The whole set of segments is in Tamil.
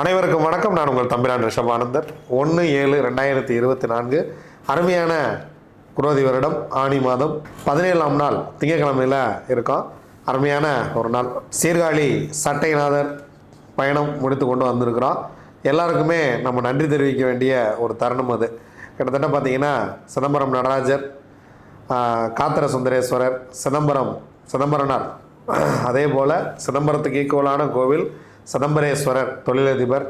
அனைவருக்கும் வணக்கம். நான் உங்கள் தம்பிரான் ரிஷபானந்தர். ஒன்று ஏழு ரெண்டாயிரத்தி இருபத்தி நான்கு. அருமையான குரோதி வருடம் ஆணி மாதம். பதினேழாம் நாள் திங்கட்கிழமையில் இருக்கோம். அருமையான ஒரு நாள். சீர்காழி சட்டைநாதர் பயணம் முடித்து கொண்டு வந்திருக்கிறோம். எல்லாருக்குமே நம்ம நன்றி தெரிவிக்க வேண்டிய ஒரு தருணம் அது. கிட்டத்தட்ட பார்த்தீங்கன்னா சிதம்பரம் நடராஜர் காத்திர சுந்தரேஸ்வரர் சிதம்பரம் சிதம்பரனார். அதே போல் சிதம்பரத்துக்கு ஈக்குவலான கோவில் சிதம்பரேஸ்வரர் தொழிலதிபர்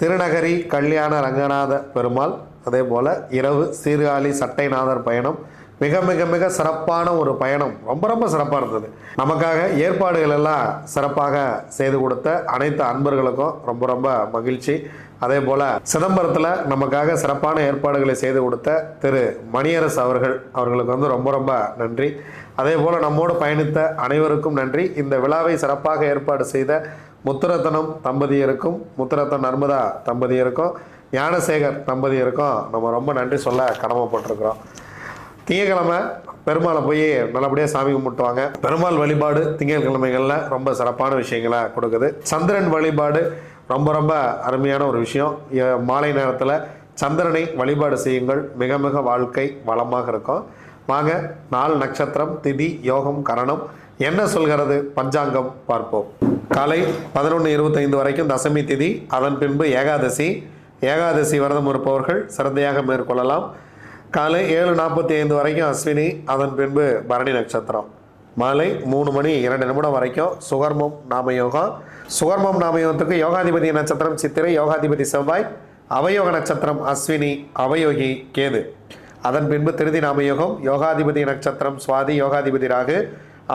திருநகரி கல்யாண ரங்கநாத பெருமாள் அதே போல் இரவு சீர்காழி சட்டைநாதர் பயணம் மிக மிக மிக சிறப்பான ஒரு பயணம். ரொம்ப ரொம்ப சிறப்பாக இருந்தது. நமக்காக ஏற்பாடுகள் எல்லாம் சிறப்பாக செய்து கொடுத்த அனைத்து அன்பர்களுக்கும் ரொம்ப ரொம்ப மகிழ்ச்சி. அதே போல் சிதம்பரத்தில் நமக்காக சிறப்பான ஏற்பாடுகளை செய்து கொடுத்த திரு மணியரசு அவர்கள் அவர்களுக்கு வந்து ரொம்ப ரொம்ப நன்றி. அதே போல் நம்மோடு பயணித்த அனைவருக்கும் நன்றி. இந்த விழாவை சிறப்பாக ஏற்பாடு செய்த முத்துரத்தனம் தம்பதியருக்கும் முத்துரத்தன் நர்மதா தம்பதியருக்கும் ஞானசேகர் தம்பதியருக்கும் நம்ம ரொம்ப நன்றி சொல்ல கடமைப்பட்டிருக்கிறோம். திங்கக்கிழமை பெருமாளை போய் நல்லபடியாக சாமி கும்பிட்டுவாங்க. பெருமாள் வழிபாடு திங்கட்கிழமைகளில் ரொம்ப சிறப்பான விஷயங்களை கொடுக்குது. சந்திரன் வழிபாடு ரொம்ப ரொம்ப அருமையான ஒரு விஷயம். மாலை நேரத்தில் சந்திரனை வழிபாடு செய்யுங்கள். மிக மிக வாழ்க்கை வளமாக இருக்கும். வாங்க நாள் நட்சத்திரம் திதி யோகம் கரணம். என்ன சொல்கிறது? பஞ்சாங்கம் பார்ப்போம். காலை பதினொன்று இருபத்தைந்து வரைக்கும் தசமி திதி. அதன் பின்பு ஏகாதசி. ஏகாதசி விரதம் இருப்பவர்கள் சிறந்தையாக மேற்கொள்ளலாம். காலை ஏழு நாற்பத்தி ஐந்து வரைக்கும் அஸ்வினி அதன் பின்பு பரணி நட்சத்திரம். மாலை மூணு மணி இரண்டு நிமிடம் வரைக்கும் சுகர்மம் நாமயோகம் சுகர்மம் நாமயோகத்துக்கு யோகாதிபதி நட்சத்திரம் சித்திரை யோகாதிபதி செவ்வாய் அவயோக நட்சத்திரம் அஸ்வினி அவயோகி கேது. அதன் பின்பு திருதி நாமயோகம் யோகாதிபதி நட்சத்திரம் சுவாதி யோகாதிபதி ராகு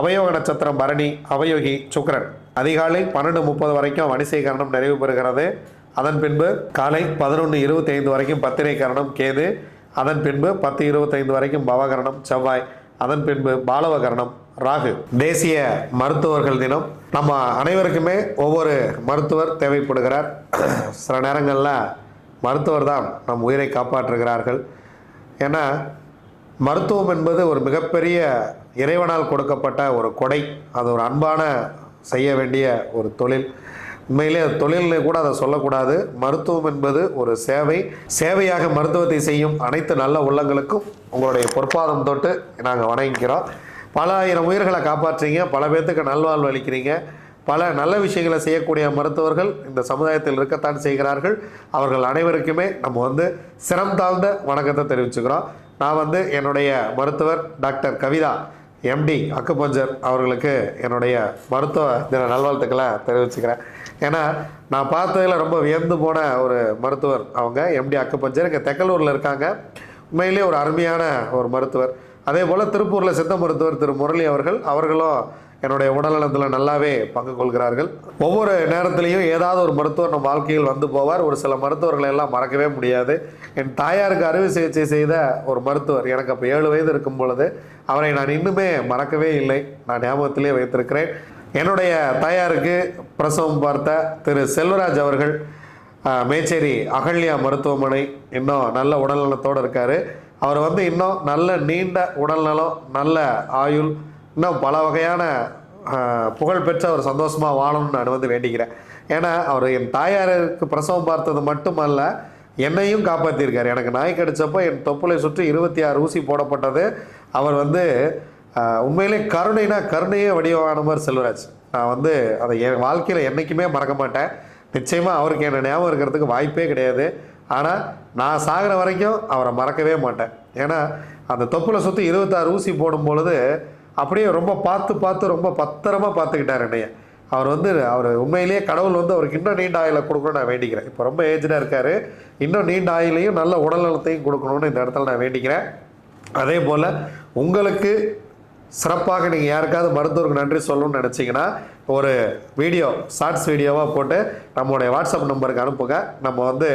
அவயோக நட்சத்திரம் பரணி அவயோகி சுக்கரன். அதிகாலை பன்னெண்டு முப்பது வரைக்கும் வணிசை கரணம் நிறைவு பெறுகிறது. அதன் பின்பு காலை பதினொன்று இருபத்தி ஐந்து வரைக்கும் பத்திரை கரணம் கேது. அதன் பின்பு பத்து இருபத்தைந்து வரைக்கும் பவகரணம் செவ்வாய். அதன் பின்பு பாலவகரணம் ராகு. தேசிய மருத்துவர்கள் தினம். நம்ம அனைவருக்குமே ஒவ்வொரு மருத்துவர் தேவைப்படுகிறார். சில நேரங்களில் மருத்துவர் தான் நம் உயிரை காப்பாற்றுகிறார்கள். ஏன்னா மருத்துவம் என்பது ஒரு மிகப்பெரிய இறைவனால் கொடுக்கப்பட்ட ஒரு கொடை. அது ஒரு அன்பான செய்ய வேண்டிய ஒரு தொழில். உண்மையிலே அது தொழில்னு கூட அதை சொல்லக்கூடாது. மருத்துவம் என்பது ஒரு சேவை. சேவையாக மருத்துவத்தை செய்யும் அனைத்து நல்ல உள்ளங்களுக்கும் உங்களுடைய பொற்பாதம் தொட்டு நாங்கள் வணங்கிக்கிறோம். பல ஆயிரம் உயிர்களை காப்பாற்றுறீங்க. பல பேர்த்துக்கு நல்வாழ்வு அளிக்கிறீங்க. பல நல்ல விஷயங்களை செய்யக்கூடிய மருத்துவர்கள் இந்த சமுதாயத்தில் இருக்கத்தான் செய்கிறார்கள். அவர்கள் அனைவருக்குமே நம்ம வந்து சிரம் தாழ்ந்த வணக்கத்தை தெரிவிச்சுக்கிறோம். நான் வந்து என்னுடைய மருத்துவர் டாக்டர் கவிதா. எம்டி அக்குபஞ்சர் அவர்களுக்கு என்னுடைய மருத்துவ தின நல்வாழ்த்துக்களை தெரிவிச்சுக்கிறேன். ஏன்னா நான் பார்த்ததில் ரொம்ப வியந்து போன ஒரு மருத்துவர் அவங்க எம்டி அக்குபஞ்சர். இங்கே தெக்கலூரில் இருக்காங்க. உண்மையிலே ஒரு அருமையான ஒரு மருத்துவர். அதே போல் திருப்பூரில் சித்த மருத்துவர் திரு முரளி அவர்கள் அவர்களும் என்னுடைய உடல்நலத்தில் நல்லாவே பங்கு கொள்கிறார்கள். ஒவ்வொரு நேரத்திலையும் ஏதாவது ஒரு மருத்துவர் நம் வாழ்க்கையில் வந்து போவார். ஒரு சில மருத்துவர்களை எல்லாம் மறக்கவே முடியாது. என் தாயாருக்கு அறுவை சிகிச்சை செய்த ஒரு மருத்துவர் எனக்கு அப்போ ஏழு வயது இருக்கும் பொழுது அவரை நான் இன்னுமே மறக்கவே இல்லை. நான் ஞாபகத்திலே வைத்திருக்கிறேன். என்னுடைய தாயாருக்கு பிரசவம் பார்த்த திரு செல்வராஜ் அவர்கள் மேச்சேரி அகல்யா மருத்துவமனை இன்னும் நல்ல உடல்நலத்தோடு இருக்கார். அவர் வந்து இன்னும் நல்ல நீண்ட உடல்நலம் நல்ல ஆயுள் இன்னும் பல வகையான புகழ் புகழ்பெற்ற ஒரு சந்தோஷமாக வாழணும்னு நான் வந்து வேண்டிக்கிறேன். ஏன்னா அவர் என் தாயாருக்கு பிரசவம் பார்த்தது மட்டுமல்ல என்னையும் காப்பாற்றியிருக்கார் எனக்கு நாய் கடித்தப்போ என் தொப்புளை சுற்றி இருபத்தி ஆறு ஊசி போடப்பட்டது. அவர் வந்து உண்மையிலே கருணைனா கருணையே மாதிரி செல்வராஜ். நான் வந்து அதை என் வாழ்க்கையில் என்றைக்குமே மறக்க மாட்டேன். நிச்சயமாக அவருக்கு என்ன ஞாபகம் இருக்கிறதுக்கு வாய்ப்பே கிடையாது. ஆனால் நான் சாகிற வரைக்கும் அவரை மறக்கவே மாட்டேன். ஏன்னா அந்த தொப்புளை சுற்றி இருபத்தாறு ஊசி போடும் பொழுது அப்படியே ரொம்ப பார்த்து பார்த்து ரொம்ப பத்திரமா பார்த்துக்கிட்டார் என்னைய. அவர் வந்து அவர் உண்மையிலேயே கடவுள் வந்து அவருக்கு இன்னும் நீண்ட ஆயில கொடுக்கணும்னு நான் வேண்டிக்கிறேன். இப்போ ரொம்ப ஏஜ்டாக இருக்கார். இன்னும் நீண்ட ஆயிலையும் நல்ல உடல்நலத்தையும் கொடுக்கணும்னு இந்த இடத்துல நான் வேண்டிக்கிறேன். அதே போல் உங்களுக்கு சிறப்பாக நீங்கள் யாருக்காவது மருத்துவருக்கு நன்றி சொல்லணும்னு நினச்சிங்கன்னா ஒரு வீடியோ ஷார்ட்ஸ் வீடியோவாக போட்டு நம்மளுடைய வாட்ஸ்அப் நம்பருக்கு அனுப்புங்க. நம்ம வந்து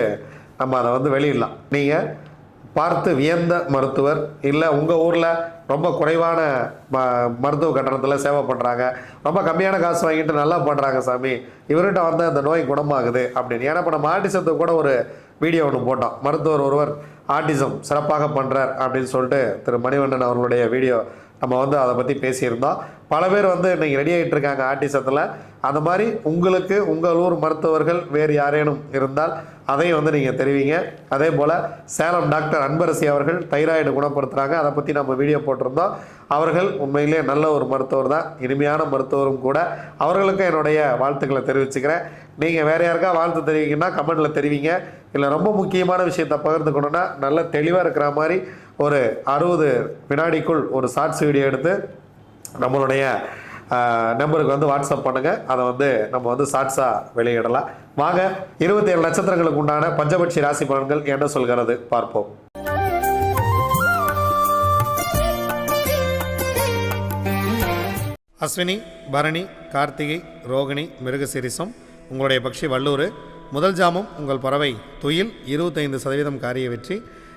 நம்ம அதை வந்து வெளியிடலாம். நீங்கள் பார்த்து வியந்த மருத்துவர் இல்லை உங்கள் ஊரில் ரொம்ப குறைவான ம மருத்துவ கட்டணத்தில் சேவை பண்ணுறாங்க ரொம்ப கம்மியான காசு வாங்கிட்டு நல்லா பண்ணுறாங்க சாமி. இவர்கிட்ட வந்து அந்த நோய் குணமாகுது அப்படின்னு. ஏன்னா இப்போ நம்ம ஆர்டிசத்துக்கு கூட ஒரு வீடியோ ஒன்று போட்டோம். மருத்துவர் ஒருவர் ஆர்டிசம் சிறப்பாக பண்ணுறார் அப்படின்னு சொல்லிட்டு திரு மணிவண்ணன் அவர்களுடைய வீடியோ நம்ம வந்து அதை பற்றி பேசியிருந்தோம். பல பேர் வந்து இன்றைக்கி ரெடி ஆகிட்டு இருக்காங்க ஆர்டிசத்தில். அந்த மாதிரி உங்களுக்கு உங்கள் ஊர் மருத்துவர்கள் வேறு யாரேனும் இருந்தால் அதையும் வந்து நீங்கள் தெரிவிங்க. அதே போல் சேலம் டாக்டர் அன்பரசி அவர்கள் தைராய்டு குணப்படுத்துகிறாங்க அதை பற்றி நம்ம வீடியோ போட்டிருந்தோம். அவர்கள் உண்மையிலே நல்ல ஒரு மருத்துவர் தான். இனிமையான மருத்துவரும் கூட. அவர்களுக்கும் என்னுடைய வாழ்த்துக்களை தெரிவிச்சுக்கிறேன். நீங்கள் வேறு யாருக்கா வாழ்த்து தெரிவிங்கன்னா கமெண்ட்டில் தெரிவிங்க. இல்லை ரொம்ப முக்கியமான விஷயத்தை பகிர்ந்துக்கணுன்னா நல்ல தெளிவாக இருக்கிற மாதிரி ஒரு அறுபது வினாடிக்குள் ஒரு ஷார்ட்ஸ் வீடியோ எடுத்து நம்மளுடைய நம்பருக்கு வந்து வாட்ஸ்அப் பண்ணுங்கள் அதை வந்து நம்ம வந்து ஷார்ட்ஸாக வெளியிடலாம். வாங்க இருபத்தி ஏழு நட்சத்திரங்களுக்கு உண்டான பஞ்சபட்சி ராசி பலன்கள் என்ன சொல்கிறது பார்ப்போம். அஸ்வினி பரணி கார்த்திகை ரோகிணி மிருகசிரிசம் உங்களுடைய பக்ஷி வல்லூர் முதல் ஜாமம் உங்கள் பறவை துயில் இருபத்தைந்து சதவீதம் காரிய வெற்றி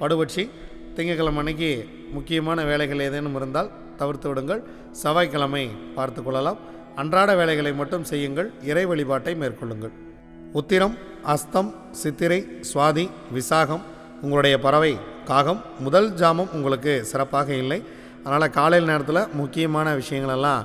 படுபட்சி திங்கட்கிழமை அன்னைக்கு முக்கியமான வேலைகள் ஏதேனும் இருந்தால் தவிர்த்து விடுங்கள். செவ்வாய்க்கிழமை பார்த்து கொள்ளலாம். அன்றாட வேலைகளை மட்டும் செய்யுங்கள். இறை வழிபாட்டை மேற்கொள்ளுங்கள். உத்திரம் அஸ்தம் சித்திரை சுவாதி விசாகம் உங்களுடைய பறவை காகம் முதல் ஜாமம் உங்களுக்கு சிறப்பாக இல்லை. அதனால் காலையில் நேரத்தில் முக்கியமான விஷயங்களெல்லாம்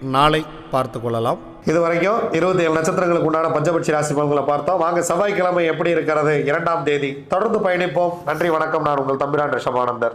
நாளை பார்த்து கொள்ளலாம். இது வரைக்கும் இருபத்தி ஏழு நட்சத்திரங்களுக்கு உண்டான பஞ்சபட்சி ராசி பலன்களை பார்த்தோம். வாங்க செவ்வாய்க்கிழமை எப்படி இருக்கிறது? இரண்டாம் தேதி தொடர்ந்து பயணிப்போம். நன்றி வணக்கம். நான் உங்கள் தம்பிரான் ரிஷபானந்தர்.